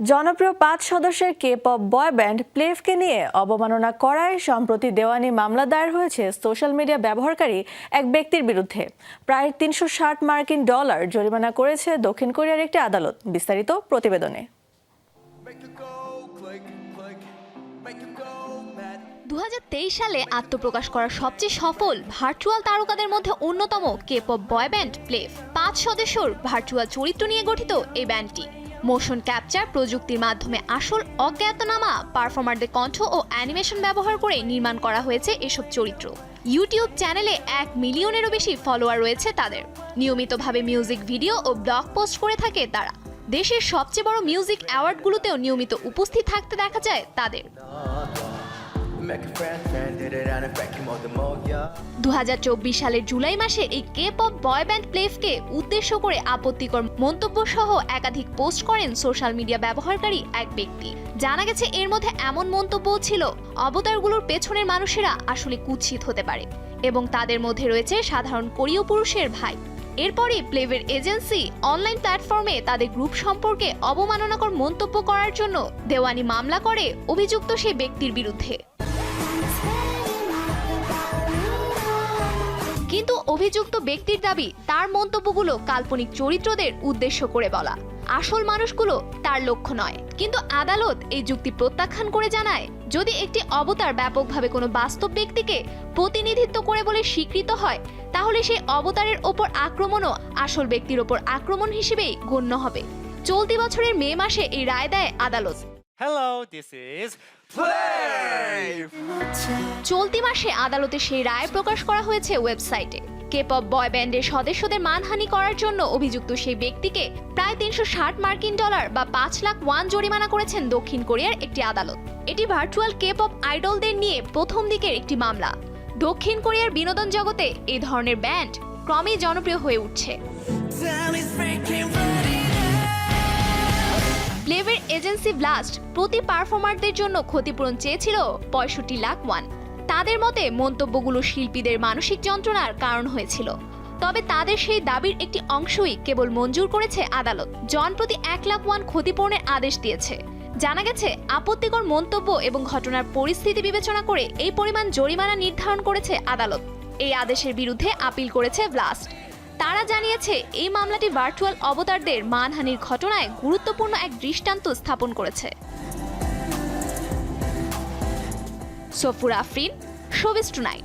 জনপ্রিয় পাঁচ সদস্যের কে পপ বয় ব্যান্ড প্লেফকে নিয়ে অবমাননা করায় সম্প্রতি দেওয়ানি মামলা দায়ের হয়েছে সোশ্যাল মিডিয়া ব্যবহারকারী এক ব্যক্তির বিরুদ্ধে। প্রায় তিনশো ষাট মার্কিন ডলার জরিমানা করেছে দক্ষিণ কোরিয়ার একটি আদালত। বিস্তারিত প্রতিবেদনে. দু সালে আত্মপ্রকাশ করা সবচেয়ে সফল ভার্চুয়াল তারকাদের মধ্যে অন্যতম কে পপ বয় ব্যান্ড প্লেফ পাঁচ সদস্যর ভার্চুয়াল চরিত্র নিয়ে গঠিত এই ব্যান্ডটি মোশন ক্যাপচার প্রযুক্তির মাধ্যমে আসল অজ্ঞাতনামা পারফর্মারদের কণ্ঠ ও অ্যানিমেশন ব্যবহার করে নির্মাণ করা হয়েছে এসব চরিত্র। ইউটিউব চ্যানেলে এক মিলিয়নেরও বেশি ফলোয়ার রয়েছে তাদের। নিয়মিতভাবে মিউজিক ভিডিও ও ব্লগ পোস্ট করে থাকে তারা। দেশের সবচেয়ে বড় মিউজিক অ্যাওয়ার্ডগুলোতেও নিয়মিত উপস্থিত থাকতে দেখা যায় তাদের। দু হাজার চব্বিশ সালের জুলাই মাসে এই কে পপ বয় ব্যান্ড প্লেফকে উদ্দেশ্য করে আপত্তিকর মন্তব্য সহ একাধিক পোস্ট করেন সোশ্যাল মিডিয়া ব্যবহারকারী এক ব্যক্তি। জানা গেছে এর মধ্যে এমন মন্তব্যও ছিল, অবতারগুলোর পেছনের মানুষেরা আসলে কুৎসিত হতে পারে এবং তাদের মধ্যে রয়েছে সাধারণ কোরীয় পুরুষের ভাই। এরপরই প্লেভের এজেন্সি অনলাইন প্ল্যাটফর্মে তাদের গ্রুপ সম্পর্কে অবমাননাকর মন্তব্য করার জন্য দেওয়ানি মামলা করে অভিযুক্ত সেই ব্যক্তির বিরুদ্ধে। কিন্তু অভিযুক্ত ব্যক্তির দাবি, তার মন্তব্যগুলো কাল্পনিক চরিত্রদের উদ্দেশ্য করে বলা। আসল মানুষগুলো তার লক্ষ্য নয়। কিন্তু আদালত এই যুক্তি প্রত্যাখ্যান করে জানায়, যদি একটি অবতার ব্যাপকভাবে কোনো বাস্তব ব্যক্তিকে প্রতিনিধিত্ব করে বলে স্বীকৃত হয়, তাহলে সেই অবতারের ওপর আক্রমণও আসল ব্যক্তির ওপর আক্রমণ হিসেবেই গণ্য হবে। চলতি বছরের মে মাসে এই রায় দেয় আদালত। Hello, this is Play! চলতি মাসে আদালতে সেই রায় প্রকাশ করা হয়েছে ওয়েবসাইটে। কেপপ বয় ব্যান্ডের সদস্যদের মানহানি করার জন্য অভিযুক্ত সেই ব্যক্তিকে প্রায় তিনশো ষাট মার্কিন ডলার বা পাঁচ লাখ ওয়ান জরিমানা করেছেন দক্ষিণ কোরিয়ার একটি আদালত। এটি ভার্চুয়াল কেপপ আইডলদের নিয়ে প্রথম দিকের একটি মামলা। দক্ষিণ কোরিয়ার বিনোদন জগতে এই ধরনের ব্যান্ড ক্রমেই জনপ্রিয় হয়ে উঠছে। Agency blast. প্রতি পারফর্মারদের জন্য ক্ষতিপূরণ চেয়েছিল পঁয়ষট্টি লাখ ওয়ান। তাদের মতে, মন্তব্যগুলো শিল্পীদের মানসিক যন্ত্রণার কারণ হয়েছিল। তবে তাদের সেই দাবির একটি অংশই কেবল মঞ্জুর করেছে আদালত। জনপ্রতি এক লাখ ওয়ান ক্ষতিপূরণের আদেশ দিয়েছে। জানা গেছে, আপত্তিকর মন্তব্য এবং ঘটনার পরিস্থিতি বিবেচনা করে এই পরিমাণ জরিমানা নির্ধারণ করেছে আদালত। এই আদেশের বিরুদ্ধে আপিল করেছে ব্লাস্ট। তারা জানিয়েছে, এই মামলাটি ভার্চুয়াল অবতারদের মানহানির ঘটনায় গুরুত্বপূর্ণ এক দৃষ্টান্ত স্থাপন করেছে। সফুর আফরিন শোবিস টুনাইট